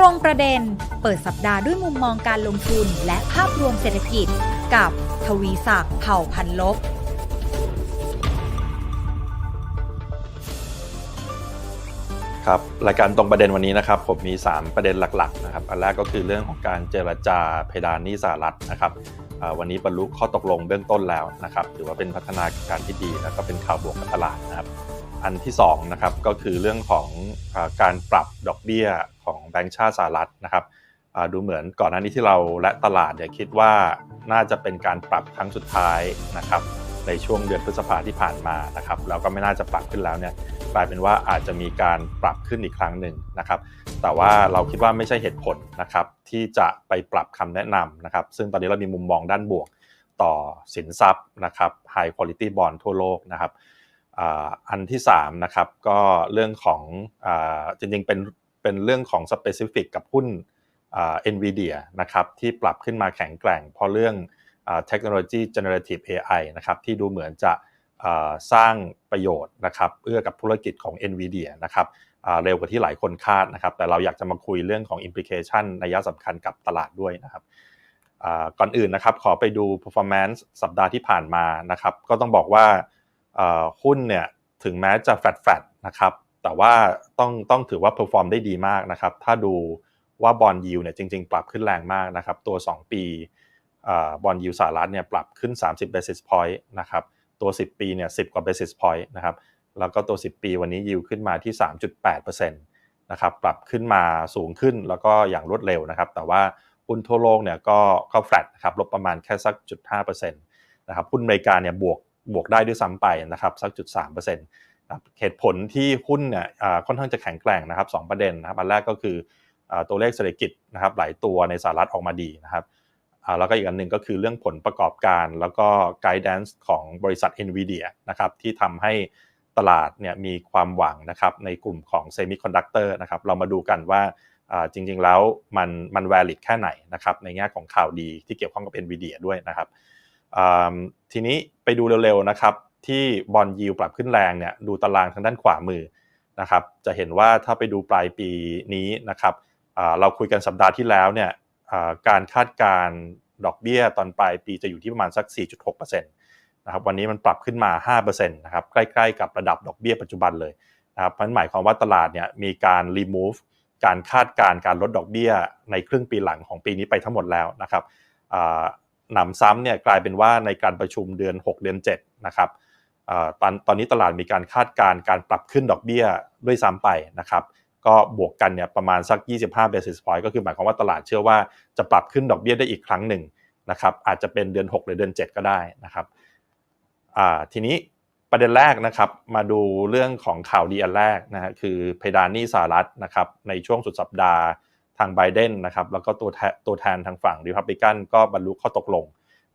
รงประเด็น เปิดสัปดาห์ด้วยมุมมองการลงทุนและภาพรวมเศรษฐกิจ กับทวีศักดิ์เผ่าพันลบ ครับรายการตรงประเด็นวันนี้นะครับ ผมมี 3 ประเด็นหลักๆนะครับ อันแรกก็คือเรื่องของการเจรจาเพดานหนี้สหรัฐนะครับวันนี้บรรลุข้อตกลงเบื้องต้นแล้วนะครับ ถือว่าเป็นพัฒนาการที่ดี แล้วก็เป็นข่าวบวกกับตลาดนะครับ อันที่2นะครับก็คือเรื่องของอการปรับดอกเบี้ยของแบงก์ชาติสหรัฐนะครับดูเหมือนก่อนหน้านี้ที่เราและตลาดเนี่ยคิดว่าน่าจะเป็นการปรับครั้งสุดท้ายนะครับในช่วงเดือนพฤษภาที่ผ่านมานะครับแล้วก็ไม่น่าจะปรับขึ้นแล้วเนี่ยกลายเป็นว่าอาจจะมีการปรับขึ้นอีกครั้งหนึ่งนะครับแต่ว่าเราคิดว่าไม่ใช่เหตุผลนะครับที่จะไปปรับคำแนะนำนะครับซึ่งตอนนี้เรามีมุมมองด้านบวกต่อสินทรัพย์นะครับ High Quality Bond ทั่วโลกนะครับ อันที่3นะครับก็เรื่องของอจริงๆเป็นเป็นเรื่องของ Specific กับหุ้นเอ่า NVIDIA นะครับที่ปรับขึ้นมาแข็งแกร่ง เพราะเรื่องเทคโนโลยี generative AI นะครับที่ดูเหมือนจะสร้างประโยชน์นะครับเอื้อกับธุรกิจของ NVIDIA นะครับเร็วกว่าที่หลายคนคาดนะครับ แต่เราอยากจะมาคุยเรื่องของ implication ในยสำคัญกับตลาดด้วยนะครับก่อนอื่นนะครับขอไปดู performance สัปดาห์ที่ผ่านมานะครับ ก็ต้องบอกว่า หุ้นเนี่ยถึงแม้จะแฟดแฟดนะครับแต่ว่าต้องต้องถือว่า perform ได้ดีมากนะครับถ้าดูว่าบอลยิวเนี่ยจริง ๆ ปรับขึ้นแรงมากนะครับตัว 2 ปีบอลยิวสหรัฐเนี่ยปรับขึ้น 30 basis point นะครับตัว 10 ปีเนี่ย10 กว่า basis point นะครับแล้วก็ตัว 10 ปีวันนี้ยิวขึ้นมาที่ 3.8%นะครับปรับขึ้นมาสูงขึ้นแล้วก็อย่างรวดเร็วนะครับแต่ว่าหุ้นทั่วโลกเนี่ยก็ก็แฟลตนะครับลบประมาณแค่สักจุด5%นะครับหุ้นอเมริกาเนี่ยบวก บวกได้ด้วยซ้ำไปนะครับสักจุด3%นะครับเหตุผลที่หุ้นเนี่ยค่อนข้างจะแข็งแกร่งนะครับ2ประเด็นนะครับอันแรกก็คือตัวเลขเศรษฐกิจนะครับหลายตัวในสหรัฐออกมาดีนะครับแล้วก็อีกอันหนึ่งก็คือเรื่องผลประกอบการ แล้วก็ guidance ของบริษัท NVIDIA นะครับที่ทำให้ตลาดเนี่ยมีความหวังนะครับในกลุ่มของเซมิคอนดักเตอร์นะครับเรามาดูกันว่าจริงๆแล้วมันมัน valid แค่ไหนนะครับในแง่ของข่าวดีที่เกี่ยวข้องกับ NVIDIA ด้วยนะครับ ทีนี้ไปดูเร็วๆนะครับ ที่บอลยิวปรับขึ้นแรงเนี่ยดูตารางทางด้านขวามือนะครับจะเห็นว่าถ้าไปดูปลายปีนี้นะครับเราคุยกันสัปดาห์ที่แล้วเนี่ยการคาดการดอกเบี้ยตอนปลายปีจะอยู่ที่ประมาณสัก 4.6%นะครับวันนี้มันปรับขึ้นมา 5%นะครับใกล้ๆกับระดับดอกเบี้ยปัจจุบันเลยนะครับมันหมายความว่าตลาดเนี่ยมีการ remove การคาดการการลดดอกเบี้ยในครึ่งปีหลังของปีนี้ไปทั้งหมดแล้วนะครับ หนำซ้ำเนี่ยกลายเป็นว่าในการประชุมเดือน 6 เดือน7นะครับตอนตอนนี้ตลาดมีการคาดการณ์การปรับขึ้นดอกเบี้ยด้วยซ้ำไปนะครับก็บวกกันเนี่ยประมาณสัก 25 basis point ก็คือหมายความว่าตลาดเชื่อว่าจะปรับขึ้นดอกเบี้ยได้อีกครั้งหนึ่งนะครับอาจจะเป็นเดือน 6 หรือเดือน 7 ก็ได้นะครับทีนี้ประเด็นแรกนะครับมาดูเรื่องของข่าวดีอันแรกนะฮะคือเพดานหนี้สหรัฐนะครับในช่วงสุดสัปดาห์ ทางไบเดนนะครับแล้วก็ตัวแทนตัวแทนทางฝั่งริพับลิกันก็บรรลุข้อตกลง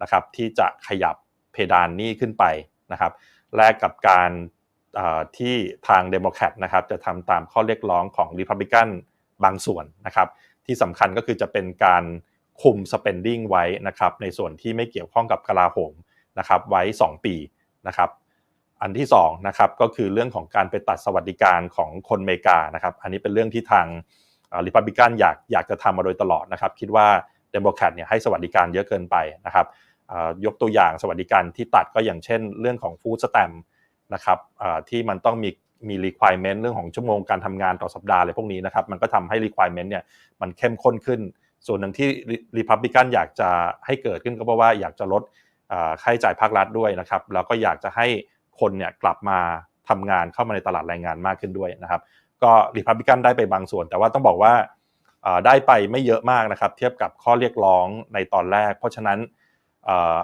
นะครับที่จะขยับเพดานหนี้ขึ้นไปนะครับแลกกับการที่ทางเดโมแครตนะครับจะทำตามข้อเรียกร้องของริพับลิกันบางส่วนนะครับที่สำคัญก็คือจะเป็นการคุม spending ไว้นะครับในส่วนที่ไม่เกี่ยวข้องกับกลาโหมนะครับไว้ 2 ปีนะครับอันที่2นะครับก็คือเรื่องของการไปตัดสวัสดิการของคนอเมริกานะครับอันนี้เป็นเรื่องที่ทาง ริพับลิกันอยากอยากจะทำมาโดยตลอดนะครับ คิดว่าเดโมแครตเนี่ยให้สวัสดิการเยอะเกินไปนะครับยกตัวอย่างสวัสดิการที่ตัดก็อย่างเช่น เรื่องของฟู้ดสแตมนะครับที่มันต้องมีมี requirement เรื่องของชั่วโมงการทำงานต่อสัปดาห์อะไรพวกนี้นะครับมันก็ทำให้ requirement เนี่ยมันเข้มข้นขึ้น ส่วนหนึ่งที่ริพับลิกันอยากจะให้เกิดขึ้นก็เพราะว่าอยากจะลดค่าใช้จ่ายภาครัฐด้วยนะครับแล้วก็อยากจะให้คนเนี่ยกลับมาทำงานเข้ามาในตลาดแรงงานมากขึ้นด้วยนะครับ ก็ริพับลิกันได้ไปบางส่วน แต่ว่าต้องบอกว่าได้ไปไม่เยอะมากนะครับ เทียบกับข้อเรียกร้องในตอนแรก เพราะฉะนั้น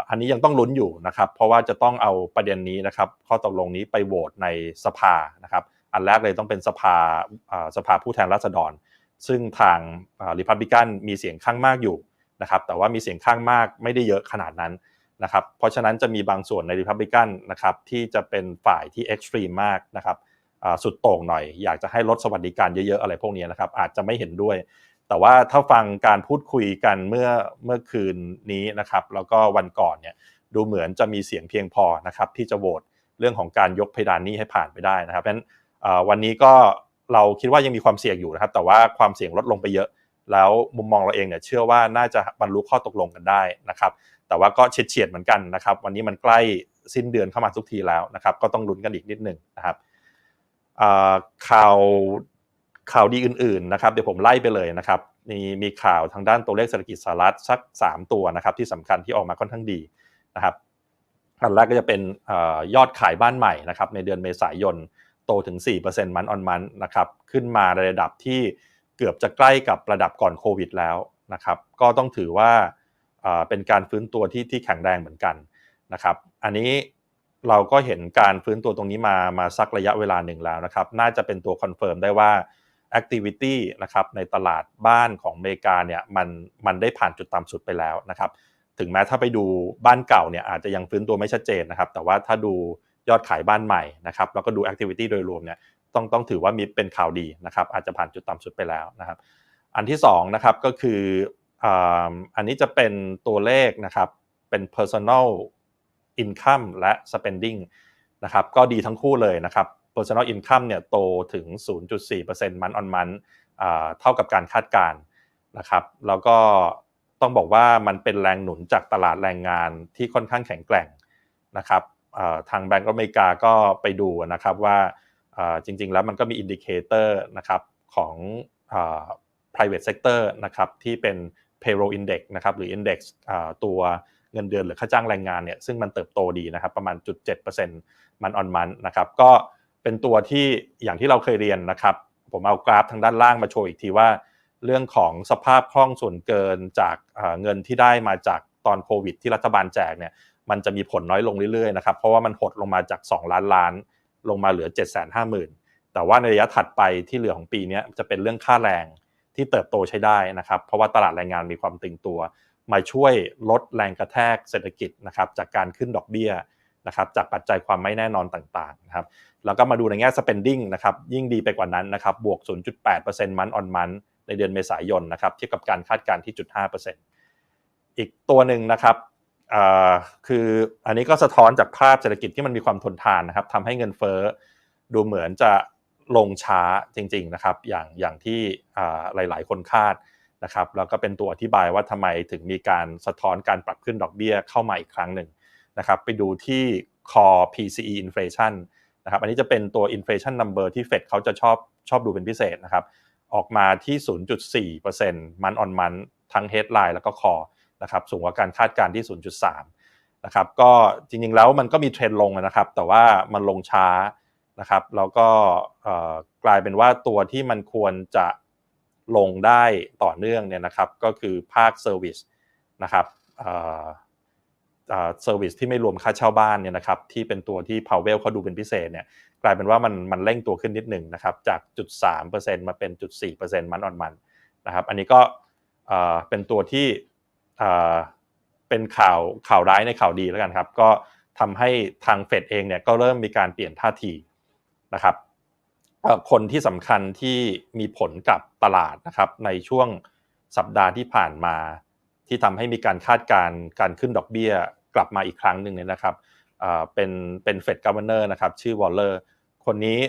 อันนี้ยังต้องลุ้นอยู่นะครับ เพราะว่าจะต้องเอาประเด็นนี้นะครับ ข้อตกลงนี้ไปโหวตในสภานะครับ อันแรกเลยต้องเป็นสภาสภาผู้แทนราษฎร ซึ่งทางริพับลิกันมีเสียงข้างมากอยู่นะครับ แต่ว่ามีเสียงข้างมากไม่ได้เยอะขนาดนั้นนะครับ เพราะฉะนั้นจะมีบางส่วนในริพับลิกันนะครับที่จะเป็นฝ่ายที่เอ็กซ์ตรีมมากนะครับ สุดโต่งหน่อย อยากจะให้ลดสวัสดิการเยอะๆอะไรพวกนี้นะครับ อาจจะไม่เห็นด้วย แต่ว่าถ้าฟังการพูดคุยกันเมื่อเมื่อคืนนี้นะครับ แล้วก็วันก่อนเนี่ยดูเหมือนจะมีเสียงเพียงพอนะครับ ที่จะโหวตเรื่องของการยกเพดานนี้ให้ผ่านไปได้นะครับเพราะฉะนั้นวันนี้ก็เราคิดว่ายังมีความเสี่ยงอยู่นะครับ แต่ว่าความเสี่ยงลดลงไปเยอะ แล้วมุมมองเราเองเนี่ยเชื่อว่าน่าจะบรรลุข้อตกลงกันได้นะครับ แต่ว่าก็เฉียดเฉียดเหมือนกันนะครับ วันนี้มันใกล้สิ้นเดือนเข้ามาทุกทีแล้วนะครับ ก็ต้องลุ้นกันอีกนิดหนึ่งนะครับ ข่าวข่าวดีอื่นๆนะครับเดี๋ยวผมไล่ไปเลยนะครับมีมีข่าวทางด้านตัวเลขเศรษฐกิจสหรัฐสัก 3 ตัวนะครับที่สำคัญที่ออกมาค่อนข้างดีนะครับอันแรกก็จะเป็นอยอดขายบ้านใหม่นะครับในเดือนเมษายนโตถึง 4%มันออนมันนะครับขึ้นมาในระดับที่เกือบจะใกล้กับระดับก่อนโควิดแล้วนะครับก็ต้องถือว่าเอ่อเป็นการฟื้นตัวที่ที่แข็งแรงเหมือนกันนะครับอันนี้ เราก็เห็นการฟื้นตัวตรงนี้มามาสักระยะเวลาหนึ่งแล้วนะครับ น่าจะเป็นตัวคอนเฟิร์มได้ว่า activity นะครับในตลาดบ้านของอเมริกาเนี่ยมันมันได้ผ่านจุดต่ำสุดไปแล้วนะครับ ถึงแม้ถ้าไปดูบ้านเก่าเนี่ยอาจจะยังฟื้นตัวไม่ชัดเจนนะครับ แต่ว่าถ้าดูยอดขายบ้านใหม่นะครับแล้วก็ดู activity โดยรวมเนี่ยต้องต้องถือว่ามีเป็นข่าวดีนะครับ อาจจะผ่านจุดต่ำสุดไปแล้วนะครับ อันที่2นะครับก็คืออ,อันนี้จะเป็นตัวเลขนะครับเป็น personal income และ spending นะครับก็ดีทั้งคู่เลยนะครับ personal income เนี่ยโตถึง 0.4%มันออนมันเท่ากับการคาดการณ์นะครับแล้วก็ต้องบอกว่ามันเป็นแรงหนุนจากตลาดแรงงานที่ค่อนข้างแข็งแกร่งนะครับทางแบงก์อเมริกาก็ไปดูนะครับว่าจริงๆแล้วมันก็มีอินดิเคเตอร์นะครับของอ private sector นะครับที่เป็น payroll index นะครับหรือ index อตัว เงินเดือนหรือค่าจ้างแรงงานเนี่ยซึ่งมันเติบโตดีนะครับประมาณ0.7%มันออนมันนะครับก็เป็นตัวที่อย่างที่เราเคยเรียนนะครับ ผมเอากราฟทางด้านล่างมาโชว์อีกทีว่า เรื่องของสภาพคล่องส่วนเกินจากเอ่อเงินที่ได้มาจากตอนโควิด ที่รัฐบาลแจกเนี่ยมันจะมีผลน้อยลงเรื่อยๆนะครับเพราะว่ามันหดลงมาจาก 2 ล้านล้าน ลงมาเหลือ 7 5 0 0 0 0 แต่ว่าในระยะถัดไปที่เหลือของปีนี้จะเป็นเรื่องค่าแรงที่เติบโตใช้ได้นะครับ เพราะว่าตลาดแรงงานมีความตึงตัว มาช่วยลดแรงกระแทกเศรษฐกิจนะครับจากการขึ้นดอกเบี้ยนะครับจากปัจจัยความไม่แน่นอนต่างๆนะครับแล้วก็มาดูในแง่ spending นะครับยิ่งดีไปกว่านั้นนะครับบวก 0.8%มันออนมันในเดือนเมษายนนะครับเทียบกับการคาดการณ์ที่ 0.5%อีกตัวหนึ่งนะครับคืออันนี้ก็สะท้อนจากภาพเศรษฐกิจที่มันมีความทนทานนะครับทำให้เงินเฟ้อดูเหมือนจะลงช้าจริงๆนะครับอย่างอย่างที่หลายๆ คนคาด นะครับแล้วก็เป็นตัวอธิบายว่าทำไมถึงมีการสะท้อนการปรับขึ้นดอกเบี้ยเข้ามาอีกครั้งหนึ่งนะครับไปดูที่ core PCE inflation นะครับอันนี้จะเป็นตัว inflation number ที่เฟดเขาจะชอบชอบดูเป็นพิเศษนะครับออกมาที่ 0.4%มันออนมันทั้ง headline แล้วก็ core นะครับสูงกว่าการคาดการณ์ที่ 0.3นะครับก็จริงๆแล้วมันก็มีเทรนด์ลงนะครับ แต่ว่ามันลงช้านะครับแล้วก็กลายเป็นว่าตัวที่มันควรจะ ลงได้ต่อเนื่องเนี่ยนะครับก็คือภาคเซอร์วิสนะครับเซอร์วิสที่ไม่รวมค่าเช่าบ้านเนี่ยนะครับที่เป็นตัวที่ Powell เขาดูเป็นพิเศษเนี่ยกลายเป็นว่ามันมันเร่งตัวขึ้นนิดหนึ่งนะครับจากจุด3%มาเป็นจุด4%มันออนมันนะครับอันนี้ก็เป็นตัวที่เป็นข่าวข่าวร้ายในข่าวดีแล้วกันครับก็ทำให้ทางเฟดเองเนี่ยก็เริ่มมีการเปลี่ยนท่าทีนะครับ คนที่สำคัญที่มีผลกับตลาดนะครับในช่วงสัปดาห์ที่ผ่านมา ที่ทำให้มีการคาดการณ์การขึ้นดอกเบี้ยกลับมาอีกครั้งหนึ่งเนี่ยนะครับเป็นเป็นเฟดกั v เนอร์นะครับชื่อวอลเลอร์คนนี้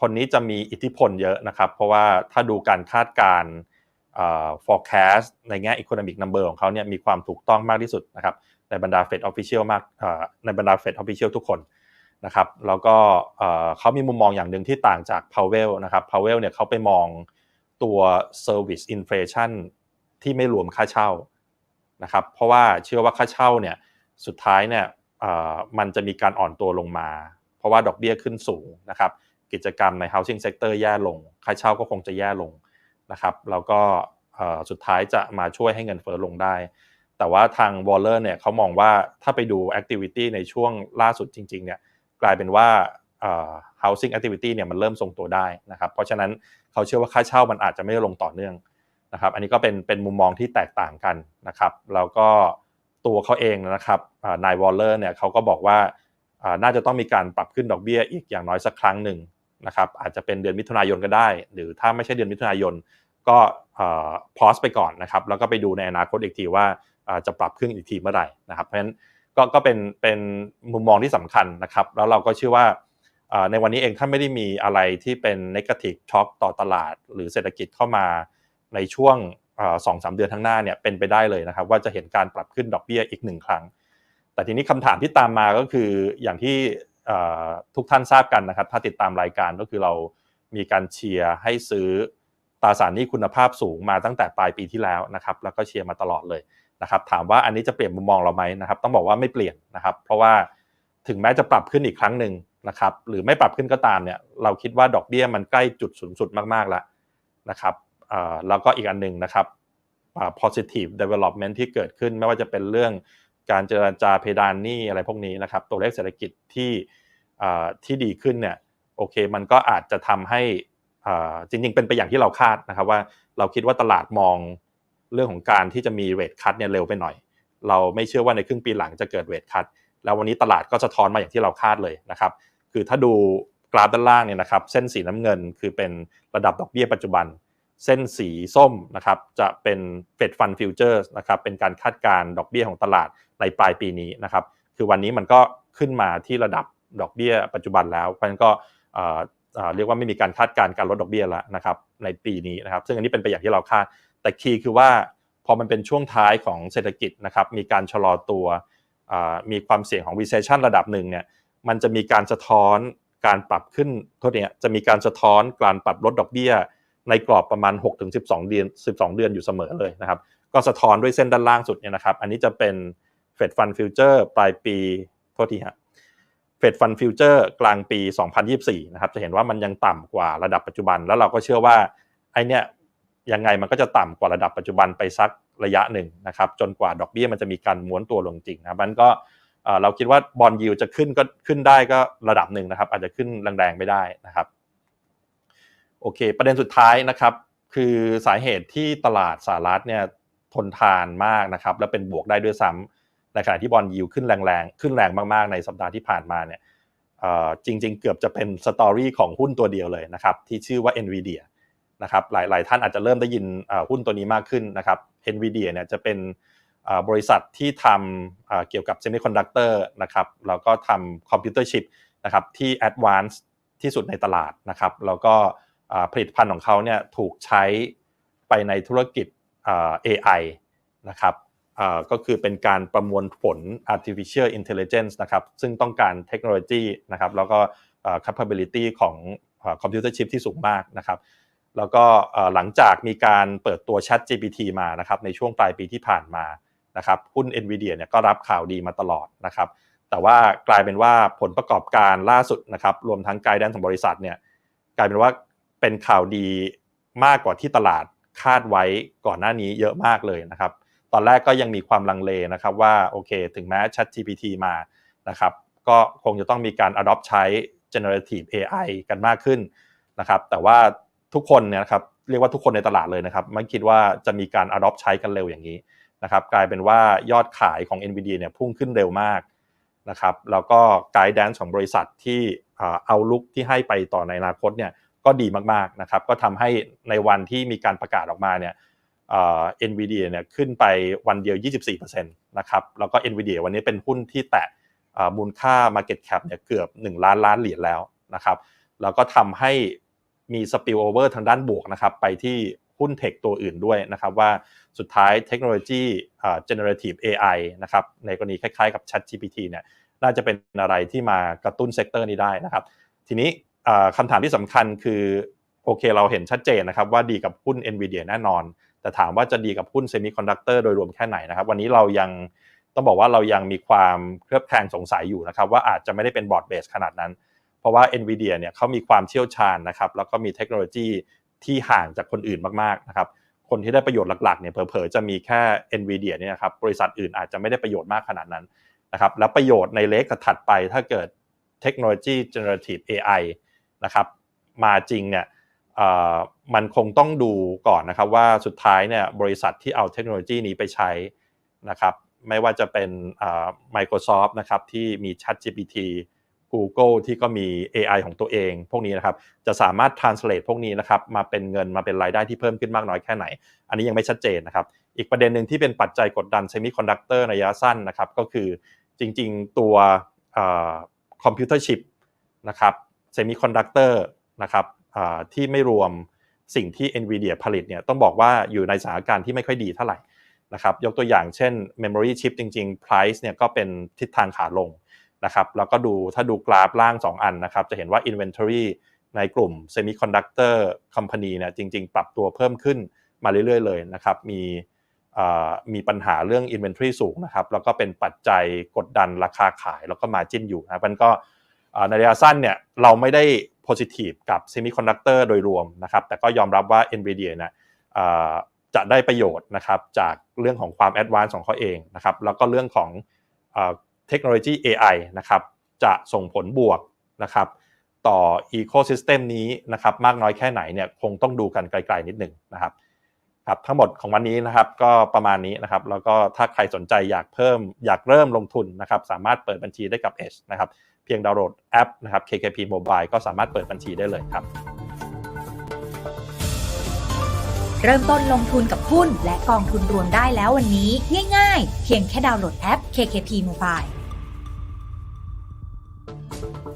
คนนี้จะมีอิทธิพลเยอะนะครับ เพราะว่าถ้าดูการคาดการ forecast ในแง่ economic number ของเขาเนี่ยมีความถูกต้องมากที่สุดนะครับในบรรดา Fed Official มากในบรรดา Fed Official ทุกคน นะครับแล้วก็เขามีมุมมองอย่างหนึ่งที่ต่างจาก Powell นะครับ Powell เนี่ยเขาไปมองตัว service inflation ที่ไม่รวมค่าเช่านะครับเพราะว่าเชื่อว่าค่าเช่าเนี่ยสุดท้ายเนี่ยมันจะมีการอ่อนตัวลงมา เพราะว่าดอกเบี้ยขึ้นสูงนะครับกิจกรรมใน housing sector แย่ลง ค่าเช่าก็คงจะแย่ลงนะครับแล้วก็สุดท้ายจะมาช่วยให้เงินเฟ้อลงได้ แต่ว่าทาง Waller เนี่ยเขามองว่าถ้าไปดู activity ในช่วงล่าสุดจริงๆเนี่ย กลายเป็นว่า housing activity เนี่ยมันเริ่มทรงตัวได้นะครับ เพราะฉะนั้นเขาเชื่อว่าค่าเช่ามันอาจจะไม่ได้ลงต่อเนื่องนะครับ อันนี้ก็เป็นเป็นมุมมองที่แตกต่างกันนะครับ แล้วก็ตัวเขาเองนะครับนายวอลเลอร์เนี่ยเขาก็บอกว่าน่าจะต้องมีการปรับขึ้นดอกเบี้ยอีกอย่างน้อยสักครั้งหนึ่งนะครับอาจจะเป็นเดือนมิถุนายนก็ได้ หรือถ้าไม่ใช่เดือนมิถุนายนก็พอสไปก่อนนะครับแล้วก็ไปดูในอนาคตอีกทีว่าจะปรับขึ้นอีกทีเมื่อไหร่นะครับเพราะฉะนั้น ก็ก็เป็นเป็นมุมมองที่สำคัญนะครับ แล้วเราก็เชื่อว่าในวันนี้เองถ้าไม่ได้มีอะไรที่เป็น negative shock ต่อตลาด หรือเศรษฐกิจเข้ามาในช่วงสองสามเดือนข้างหน้าเนี่ยเป็นไปได้เลยนะครับ ว่าจะเห็นการปรับขึ้นดอกเบี้ยอีกหนึ่งครั้ง แต่ทีนี้คำถามที่ตามมาก็คืออย่างที่ทุกท่านทราบกันนะครับ ถ้าติดตามรายการก็คือเรามีการเชียร์ให้ซื้อตราสารนี้คุณภาพสูงมาตั้งแต่ปลายปีที่แล้วนะครับ แล้วก็เชียร์มาตลอดเลย นะครับถามว่าอันนี้จะเปลี่ยนมุมมองเราไหมนะครับต้องบอกว่าไม่เปลี่ยนนะครับ เพราะว่าถึงแม้จะปรับขึ้นอีกครั้งหนึ่งนะครับหรือไม่ปรับขึ้นก็ตามเนี่ยเราคิดว่าดอกเบี้ยมันใกล้จุดสูงสุดมากๆแล้วนะครับแล้วก็อีกอันหนึ่งนะครับ positive development ที่เกิดขึ้นไม่ว่าจะเป็นเรื่องการเจรจาเพดานหนี้อะไรพวกนี้นะครับ ตัวเลขเศรษฐกิจที่ที่ดีขึ้นเนี่ยโอเคมันก็อาจจะทำให้จริงๆ เป็นไปอย่างที่เราคาดนะครับว่าเราคิดว่าตลาดมอง เรื่องของการที่จะมีเรทคัตเนี่ยเร็วไปหน่อย เราไม่เชื่อว่าในครึ่งปีหลังจะเกิดเรทคัตแล้ววันนี้ตลาดก็สะท้อนมาอย่างที่เราคาดเลยนะครับคือถ้าดูกราฟด้านล่างเนี่ยนะครับเส้นสีน้ำเงินคือเป็นระดับดอกเบี้ยปัจจุบัน เส้นสีส้มนะครับจะเป็นเฟดฟันฟิวเจอร์นะครับเป็นการคาดการดอกเบี้ยของตลาดในปลายปีนี้นะครับคือวันนี้มันก็ขึ้นมาที่ระดับดอกเบี้ยปัจจุบันแล้วเพราะฉะนั้นก็เรียกว่าไม่มีการคาดการการลดดอกเบี้ยแล้วนะครับในปีนี้นะครับซึ่งอันนี้เป็นไปอย่างที่เราคาด แต่คีย์คือว่าพอมันเป็นช่วงท้ายของเศรษฐกิจนะครับมีการชะลอตัวมีความเสี่ยงของ recession ระดับหนึ่งเนี่ยมันจะมีการสะท้อนการปรับขึ้นโทษนี้จะมีการสะท้อนการปรับลดดอกเบี้ย ในกรอบประมาณ 6-12 เดือน 12 เดือนอยู่เสมอเลยนะครับ ก็สะท้อนด้วยเส้นด้านล่างสุดเนี่ยนะครับ อันนี้จะเป็น Fed Fund Future ปลายปีโทษทีฮะ Fed Fund Future กลางปี 2024 นะครับ จะเห็นว่ามันยังต่ำกว่าระดับปัจจุบัน แล้วเราก็เชื่อว่าไอเนี้ย ยังไงมันก็จะต่ำกว่าระดับปัจจุบันไปสักระยะหนึ่งนะครับจนกว่าดอกเบี้ยมันจะมีการม้วนตัวลงจริงนะมันก็เราคิดว่าบอลยิวจะขึ้นก็ขึ้นได้ก็ระดับหนึ่งนะครับ อาจจะขึ้นแรงๆไม่ได้นะครับโอเค ประเด็นสุดท้ายนะครับ คือสาเหตุที่ตลาดสหรัฐเนี่ยทนทานมากนะครับ และเป็นบวกได้ด้วยซ้ำในขณะที่บอลยิวขึ้นแรงๆขึ้นแรงมากๆในสัปดาห์ที่ผ่านมาเนี่ยจริง ๆ เกือบจะเป็นสตอรี่ของหุ้นตัวเดียวเลยนะครับ ที่ชื่อว่า NVIDIA นะครับหลายๆ ท่านอาจจะเริ่มได้ยินหุ้นตัวนี้มากขึ้นนะครับ NVIDIA เนี่ยจะเป็นบริษัทที่ทำเกี่ยวกับเซมิคอนดักเตอร์นะครับแล้วก็ทำคอมพิวเตอร์ชิปนะครับที่แอดวานซ์ที่สุดในตลาดนะครับแล้วก็ผลิตภัณฑ์ของเขาเนี่ยถูกใช้ไปในธุรกิจ AI นะครับก็คือเป็นการประมวลผล artificial intelligence นะครับซึ่งต้องการเทคโนโลยีนะครับแล้วก็ capability ของคอมพิวเตอร์ชิปที่สูงมากนะครับ แล้วก็หลังจากมีการเปิดตัว Chat GPT มานะครับในช่วงปลายปีที่ผ่านมานะครับหุ้น NVIDIA เนี่ยก็รับข่าวดีมาตลอดนะครับแต่ว่ากลายเป็นว่าผลประกอบการล่าสุดนะครับรวมทั้งไกด์แดนของบริษัทเนี่ยกลายเป็นว่าเป็นข่าวดีมากกว่าที่ตลาดคาดไว้ก่อนหน้านี้เยอะมากเลยนะครับตอนแรกก็ยังมีความลังเลนะครับว่าโอเค ถึงแม้ Chat GPT มานะครับก็คงจะต้องมีการ adopt ใช้ generative AI กันมากขึ้นนะครับแต่ว่า ทุกคนเนี่ยนะครับเรียกว่าทุกคนในตลาดเลยนะครับไม่คิดว่าจะมีการ adopt ใช้กันเร็วอย่างนี้นะครับกลายเป็นว่ายอดขายของ NVIDIA เนี่ยพุ่งขึ้นเร็วมากนะครับแล้วก็ guidance ของบริษัทที่เอาลุกที่ให้ไปต่อในอนาคตเนี่ยก็ดีมากๆนะครับก็ทำให้ในวันที่มีการประกาศออกมาเนี่ยเอ็นวีดีเนี่ยขึ้นไปวันเดียว 24%นะครับแล้วก็ NVIDIA วันนี้เป็นหุ้นที่แตะมูลค่า Market Cap เนี่ยเกือบ 1 ล้านล้านเหรียญแล้วนะครับแล้วก็ทำให้ มี spill over ทางด้านบวกนะครับไปที่หุ้นเทคตัวอื่นด้วยนะครับว่าสุดท้ายเทคโนโลยี generative AI นะครับในกรณีคล้ายๆกับ Chat GPT เนี่ยน่าจะเป็นอะไรที่มากระตุ้นเซกเตอร์นี้ได้นะครับ ทีนี้คำถามที่สำคัญคือโอเคเราเห็นชัดเจนนะครับว่าดีกับหุ้น NVIDIA แน่นอน แต่ถามว่าจะดีกับหุ้นเซมิคอนดักเตอร์โดยรวมแค่ไหนนะครับ วันนี้เรายังต้องบอกว่าเรายังมีความเคลือบแคลงสงสัยอยู่นะครับว่าอาจจะไม่ได้เป็นบอร์ดเบสขนาดนั้น ราะว่า NVIDIA เนี่ยเขามีความเชี่ยวชาญนะครับแล้วก็มีเทคโนโลยีที่ห่างจากคนอื่นมากๆนะครับคนที่ได้ประโยชน์หลักๆเนี่ยเผลอๆจะมีแค่ NVIDIA เนี่ยครับบริษัทอื่นอาจจะไม่ได้ประโยชน์มากขนาดนั้นนะครับแล้วประโยชน์ในเล็กถัดไปถ้าเกิดเทคโนโลยี generative AI นะครับมาจริงเนี่ยมันคงต้องดูก่อนนะครับว่าสุดท้ายเนี่ยบริษัทที่เอาเทคโนโลยีนี้ไปใช้นะครับไม่ว่าจะเป็น Microsoft นะครับที่มี Chat GPT Google ที่ก็มี AI ของตัวเอง พวกนี้นะครับ จะสามารถ translate พวกนี้นะครับ มาเป็นเงินมาเป็นรายได้ที่เพิ่มขึ้นมากน้อยแค่ไหน อันนี้ยังไม่ชัดเจนนะครับ อีกประเด็นหนึ่งที่เป็นปัจจัยกดดันเซมิคอนดักเตอร์ระยะสั้นนะครับ ก็คือจริงๆตัวคอมพิวเตอร์ชิปนะครับเซมิคอนดักเตอร์นะครับที่ไม่รวมสิ่งที่ NVIDIA ผลิตเนี่ยต้องบอกว่าอยู่ในสถานการณ์ที่ไม่ค่อยดีเท่าไหร่นะครับ ยกตัวอย่างเช่น Memory Chip จริง ๆ Price เนี่ยก็เป็นทิศทางขาลง นะครับแล้วก็ดูถ้าดูกราฟล่าง 2 อันนะครับจะเห็นว่า Inventory ในกลุ่ม Semiconductor Company เนี่ยจริง ๆ ปรับตัวเพิ่มขึ้นมาเรื่อยๆเลยนะครับมีมีปัญหาเรื่อง Inventory สูงนะครับแล้วก็เป็นปัจจัยกดดันราคาขายแล้วก็ Margin อยู่นะมันก็ในระยะสั้นเนี่ยเราไม่ได้ positive กับ Semiconductor โดยรวมนะครับแต่ก็ยอมรับว่า NVIDIA เนี่ยจะได้ประโยชน์นะครับจากเรื่องของความ advance ของเขาเองนะครับแล้วก็เรื่องของ เทคโนโลยี AI นะครับจะส่งผลบวกนะครับต่อ ecosystem นี้นะครับมากน้อยแค่ไหนเนี่ยคงต้องดูกันไกลๆนิดหนึ่งนะครับครับทั้งหมดของวันนี้นะครับก็ประมาณนี้นะครับแล้วก็ถ้าใครสนใจอยากเพิ่มอยากเริ่มลงทุนนะครับสามารถเปิดบัญชีได้กับ Edge นะครับเพียงดาวน์โหลดแอปนะครับ KKP Mobile ก็สามารถเปิดบัญชีได้เลยครับ เริ่มต้นลงทุนกับหุ้นและกองทุนรวมได้แล้ววันนี้ ง่ายๆ เพียงแค่ดาวน์โหลดแอป KKP Mobile Thank you.